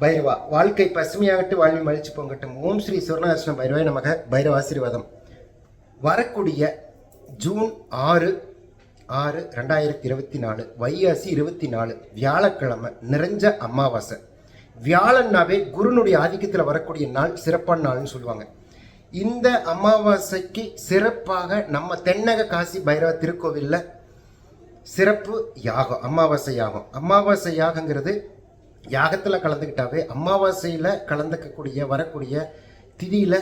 பைரவா வாழ்க்கை பசுமையாகட்டு வாழ்வி மழிச்சு பொங்கட்டும். ஓம் ஸ்ரீ சுவர்ணாசிரம் பைரவாய் நமக. பைரவ ஆசீர்வாதம். வரக்கூடிய ஜூன் ஆறு ஆறு ரெண்டாயிரத்தி இருபத்தி நாலு வைகாசி இருபத்தி நாலு வியாழக்கிழமை நிறைஞ்ச அமாவாசை. வியாழன்னாவே குருனுடைய ஆதிக்கத்தில் வரக்கூடிய நாள் சிறப்பான நாள்னு சொல்லுவாங்க. இந்த அமாவாசைக்கு சிறப்பாக நம்ம தென்னக காசி பைரவ திருக்கோவிலில் சிறப்பு யாகம் அமாவாசை யாகம். அமாவாசை யாகங்கிறது யாகத்தில் கலந்துக்கிட்டாவே அமாவாசையில் கலந்துக்கக்கூடிய வரக்கூடிய திதியில்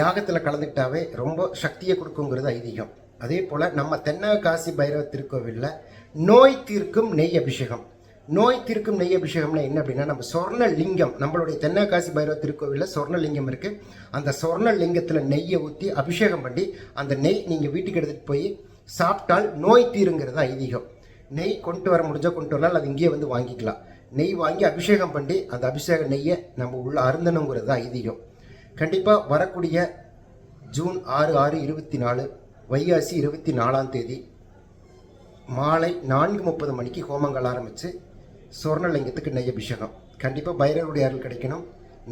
யாகத்தில் கலந்துக்கிட்டாவே ரொம்ப சக்தியை கொடுக்குங்கிறது ஐதீகம். அதே போல் நம்ம தென்னக காசி பைரவ திருக்கோவிலில் நோய் தீர்க்கும் நெய் அபிஷேகம். நோய் தீர்க்கும் நெய் அபிஷேகம்னா என்ன அப்படின்னா நம்ம சொர்ண லிங்கம் நம்மளுடைய தென்னகாசி பைரவ திருக்கோவிலில் சொர்ண லிங்கம் இருக்குது அந்த சொர்ண லிங்கத்தில் நெய்யை ஊற்றி அபிஷேகம் பண்ணி அந்த நெய் நீங்கள் வீட்டுக்கு எடுத்துகிட்டு போய் சாப்பிட்டால் நோய் தீருங்கிறது ஐதீகம். நெய் கொண்டு வர முடிஞ்சால் கொண்டு வரலாம் அது இங்கேயே வந்து வாங்கிக்கலாம். நெய் வாங்கி அபிஷேகம் பண்ணி அந்த அபிஷேக நெய்யை நம்ம உள்ள அருந்தணுங்கிறது தான் ஐதீகம். கண்டிப்பாக வரக்கூடிய ஜூன் ஆறு ஆறு இருபத்தி நாலு வைகாசி இருபத்தி நாலாம் தேதி மாலை நான்கு முப்பது மணிக்கு ஹோமங்கள் ஆரம்பித்து சுவர்ணலிங்கத்துக்கு நெய் அபிஷேகம். கண்டிப்பாக பைரவருடைய அருள் கிடைக்கணும்.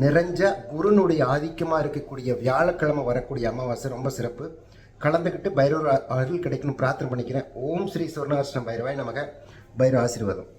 நிறைஞ்ச குருனுடைய ஆதிக்கமாக இருக்கக்கூடிய வியாழக்கிழமை வரக்கூடிய அமாவாசை ரொம்ப சிறப்பு. கலந்துக்கிட்டு பைரவர் அருள் கிடைக்கணும் பிரார்த்தனை பண்ணிக்கிறேன். ஓம் ஸ்ரீ சொர்ணாஷ்டம் பைரவாய் நமக. பைரவ ஆசீர்வாதம்.